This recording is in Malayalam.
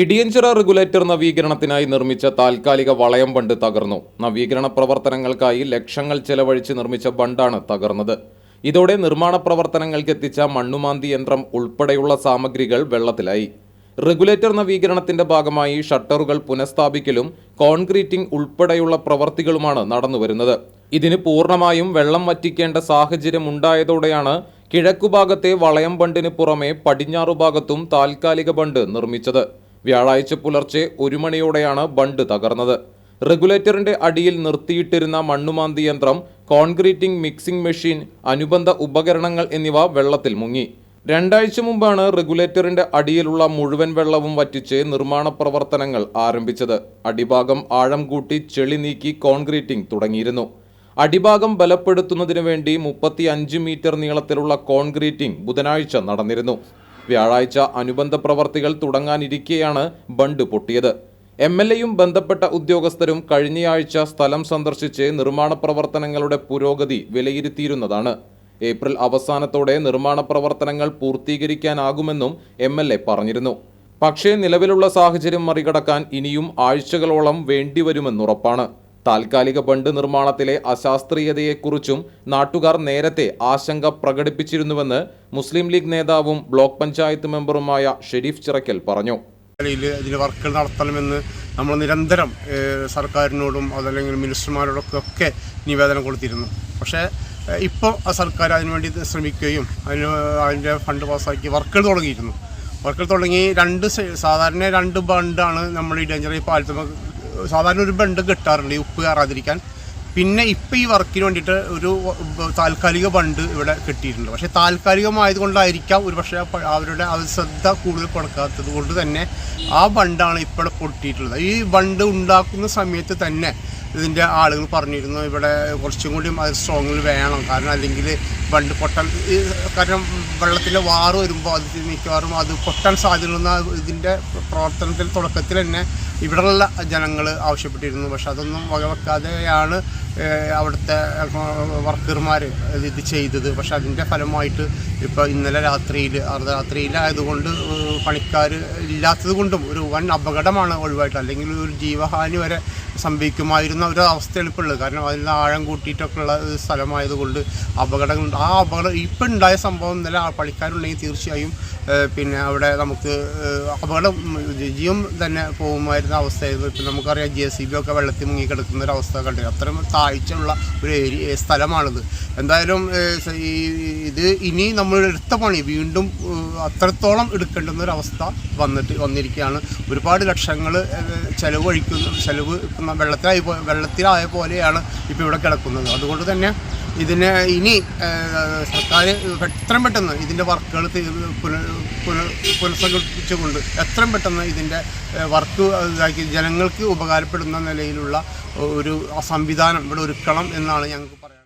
ഇടിയഞ്ചിറ റെഗുലേറ്റർ നവീകരണത്തിനായി നിർമ്മിച്ച താൽക്കാലിക വളയം ബണ്ട് തകർന്നു. നവീകരണ പ്രവർത്തനങ്ങൾക്കായി ലക്ഷങ്ങൾ ചെലവഴിച്ച് നിർമ്മിച്ച ബണ്ടാണ് തകർന്നത്. ഇതോടെ നിർമ്മാണ പ്രവർത്തനങ്ങൾക്ക് എത്തിച്ച മണ്ണുമാന്തി യന്ത്രം ഉൾപ്പെടെയുള്ള സാമഗ്രികൾ വെള്ളത്തിലായി. റെഗുലേറ്റർ നവീകരണത്തിന്റെ ഭാഗമായി ഷട്ടറുകൾ പുനഃസ്ഥാപിക്കലും കോൺക്രീറ്റിംഗ് ഉൾപ്പെടെയുള്ള പ്രവർത്തികളുമാണ് നടന്നുവരുന്നത്. ഇതിന് പൂർണമായും വെള്ളം വറ്റിക്കേണ്ട സാഹചര്യം ഉണ്ടായതോടെയാണ് കിഴക്കുഭാഗത്തെ വളയം ബണ്ടിന് പുറമെ പടിഞ്ഞാറു ഭാഗത്തും താൽക്കാലിക ബണ്ട് നിർമ്മിച്ചത്. വ്യാഴാഴ്ച പുലർച്ചെ ഒരു മണിയോടെയാണ് ബണ്ട് തകർന്നത്. റെഗുലേറ്ററിന്റെ അടിയിൽ നിർത്തിയിട്ടിരുന്ന മണ്ണുമാന്തി യന്ത്രം കോൺക്രീറ്റിംഗ് മിക്സിംഗ് മെഷീൻ അനുബന്ധ ഉപകരണങ്ങൾ എന്നിവ വെള്ളത്തിൽ മുങ്ങി. രണ്ടാഴ്ച മുമ്പാണ് റെഗുലേറ്ററിന്റെ അടിയിലുള്ള മുഴുവൻ വെള്ളവും വറ്റിച്ച് നിർമ്മാണ പ്രവർത്തനങ്ങൾ ആരംഭിച്ചത്. അടിഭാഗം ആഴം കൂട്ടി ചെളി നീക്കി കോൺക്രീറ്റിംഗ് തുടങ്ങിയിരുന്നു. അടിഭാഗം ബലപ്പെടുത്തുന്നതിന് വേണ്ടി മുപ്പത്തി അഞ്ച് മീറ്റർ നീളത്തിലുള്ള കോൺക്രീറ്റിംഗ് ബുധനാഴ്ച നടന്നിരുന്നു. വ്യാഴാഴ്ച അനുബന്ധ പ്രവർത്തികൾ തുടങ്ങാനിരിക്കെയാണ് ബണ്ട് പൊട്ടിയത്. എം എൽ എയും ബന്ധപ്പെട്ട ഉദ്യോഗസ്ഥരും കഴിഞ്ഞയാഴ്ച സ്ഥലം സന്ദർശിച്ച് നിർമ്മാണ പ്രവർത്തനങ്ങളുടെ പുരോഗതി വിലയിരുത്തിയിരുന്നതാണ്. ഏപ്രിൽ അവസാനത്തോടെ നിർമ്മാണ പ്രവർത്തനങ്ങൾ പൂർത്തീകരിക്കാനാകുമെന്നും എം എൽ എ പറഞ്ഞിരുന്നു. പക്ഷേ നിലവിലുള്ള സാഹചര്യം മറികടക്കാൻ ഇനിയും ആഴ്ചകളോളം വേണ്ടിവരുമെന്നുറപ്പാണ്. താൽക്കാലിക ബണ്ട് നിർമ്മാണത്തിലെ അശാസ്ത്രീയതയെക്കുറിച്ചും നാട്ടുകാർ നേരത്തെ ആശങ്ക പ്രകടിപ്പിച്ചിരുന്നുവെന്ന് മുസ്ലിം ലീഗ് നേതാവും ബ്ലോക്ക് പഞ്ചായത്ത് മെമ്പറുമായ ഷെരീഫ് ചിറക്കൽ പറഞ്ഞു. ഇതിന് വർക്കുകൾ നടത്തണമെന്ന് നമ്മൾ നിരന്തരം സർക്കാരിനോടും അതല്ലെങ്കിൽ മിനിസ്റ്റർമാരോടൊക്കെ ഒക്കെ നിവേദനം കൊടുത്തിരുന്നു. പക്ഷേ ഇപ്പോൾ ആ സർക്കാർ അതിനുവേണ്ടി ശ്രമിക്കുകയും അതിന് അതിന്റെ ഫണ്ട് പാസ്സാക്കി വർക്കുകൾ തുടങ്ങിയിരുന്നു. വർക്കുകൾ തുടങ്ങി രണ്ട് സാധാരണ രണ്ട് ബണ്ടാണ് നമ്മൾ ഈ ഡേഞ്ചർ പാലത്തുമ്പോൾ സാധാരണ ഒരു ബണ്ട് കിട്ടാറുണ്ട് ഈ ഉപ്പ് കയറാതിരിക്കാൻ. പിന്നെ ഇപ്പം ഈ വർക്കിന് വേണ്ടിയിട്ട് ഒരു താൽക്കാലിക ബണ്ട് ഇവിടെ കിട്ടിയിട്ടുണ്ട്. പക്ഷേ താൽക്കാലികമായതുകൊണ്ടായിരിക്കാം ഒരു പക്ഷേ അവരുടെ അവർ ശ്രദ്ധ കൂടുതൽ കൊടുക്കാത്തത് കൊണ്ട് തന്നെ ആ ബണ്ടാണ് ഇപ്പോൾ പൊട്ടിയിട്ടുള്ളത്. ഈ ബണ്ട് ഉണ്ടാക്കുന്ന സമയത്ത് തന്നെ ഇതിന്റെ ആളുകൾ പറഞ്ഞിരുന്നു ഇവിടെ കുറച്ചും കൂടി അത് സ്ട്രോങ്ങിൽ വേണം. കാരണം അല്ലെങ്കിൽ ബണ്ട് പൊട്ടാൻ കാരണം വെള്ളത്തിന്റെ വാറ് വരുമ്പോൾ അത് മിക്കവാറും അത് പൊട്ടാൻ സാധ്യതയുള്ള ഇതിന്റെ പ്രവർത്തനത്തിൽ തുടക്കത്തിൽ തന്നെ ഇവിടെയുള്ള ജനങ്ങൾ ആവശ്യപ്പെട്ടിരുന്നു. പക്ഷെ അതൊന്നും വകവെക്കാതെയാണ് അവിടുത്തെ വർക്കർമാർ ഇത് ചെയ്തത്. പക്ഷെ അതിന്റെ ഫലമായിട്ട് ഇപ്പോൾ ഇന്നലെ രാത്രിയിൽ അർദ്ധരാത്രിയിലായതുകൊണ്ട് പണിക്കാർ ഇല്ലാത്തത് കൊണ്ടും ഒരു വൻ അപകടമാണ് ഒഴിവായിട്ട്. അല്ലെങ്കിൽ ഒരു ജീവഹാനി വരെ സംഭവിക്കുമായിരുന്ന ഒരു അവസ്ഥയാണ് ഇപ്പോൾ ഉള്ളത്. കാരണം അതിൽ ആഴം കൂട്ടിയിട്ടൊക്കെ ഉള്ള സ്ഥലമായതുകൊണ്ട് അപകടങ്ങൾ ആ അപകടം ഇപ്പം ഉണ്ടായ സംഭവം ഇന്നലെ പണിക്കാരുണ്ടെങ്കിൽ തീർച്ചയായും പിന്നെ അവിടെ നമുക്ക് അപകടം ജീവൻ തന്നെ പോകുമായിരുന്ന അവസ്ഥയായിരുന്നു. ഇപ്പം നമുക്കറിയാം ജെ സി ബി ഒക്കെ വെള്ളത്തിൽ മുങ്ങി കിടക്കുന്ന ഒരു അവസ്ഥ കണ്ടു. അത്രയും താഴ്ചയുള്ള ഒരു ഏരിയ സ്ഥലമാണിത്. എന്തായാലും ഇത് ഇനി നമ്മൾ എടുത്ത പണി വീണ്ടും അത്രത്തോളം എടുക്കേണ്ടുന്ന ഒരു അവസ്ഥ വന്നിട്ട് വന്നിരിക്കുകയാണ്. ഒരുപാട് ലക്ഷങ്ങൾ ചിലവ് ചെലവ് വെള്ളത്തിലായി വെള്ളത്തിലായ പോലെയാണ് ഇപ്പോൾ ഇവിടെ കിടക്കുന്നത്. അതുകൊണ്ട് തന്നെ ഇതിന് ഇനി സർക്കാർ എത്രയും പെട്ടെന്ന് ഇതിന്റെ വർക്കുകൾ പുനഃ പുനഃ പുനഃസംഘടിപ്പിച്ചുകൊണ്ട് എത്രയും പെട്ടെന്ന് ഇതിന്റെ വർക്ക് ഇതാക്കി ജനങ്ങൾക്ക് ഉപകാരപ്പെടുന്ന നിലയിലുള്ള ഒരു സംവിധാനം ഇവിടെ ഒരുക്കണം എന്നാണ് ഞങ്ങൾക്ക് പറയാൻ